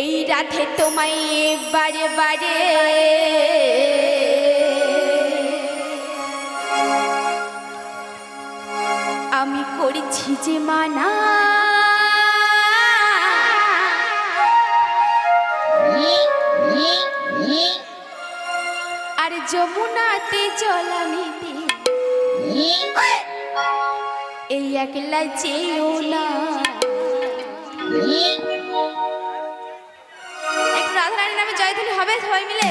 এই রাধে তোমায় বারে বারে। আমি করেছি যে মানা। আর যমুনাতে জলানিতে এই একলা যেও না। রাধারানীর নামে জয়ধ্বনি হবে সবাই মিলে?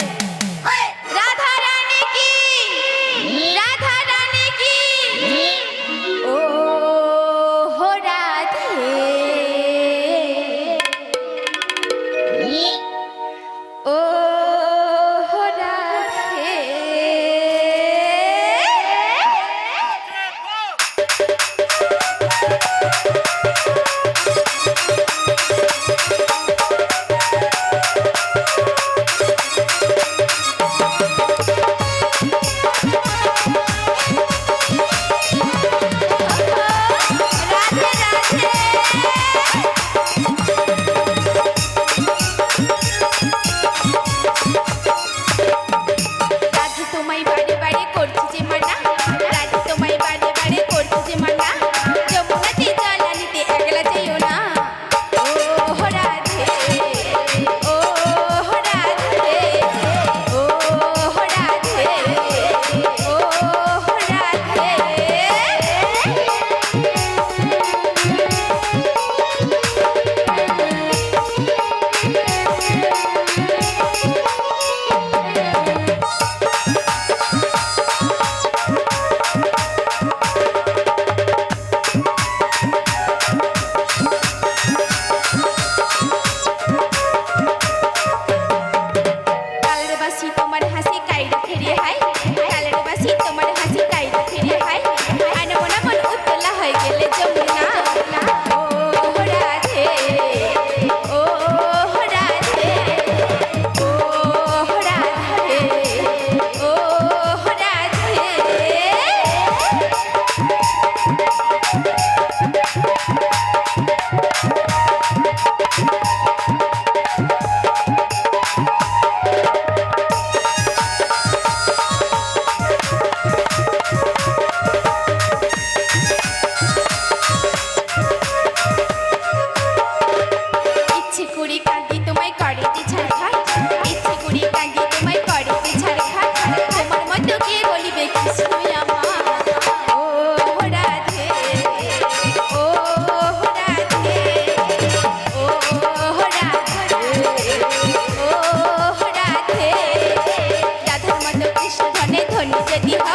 Yeah.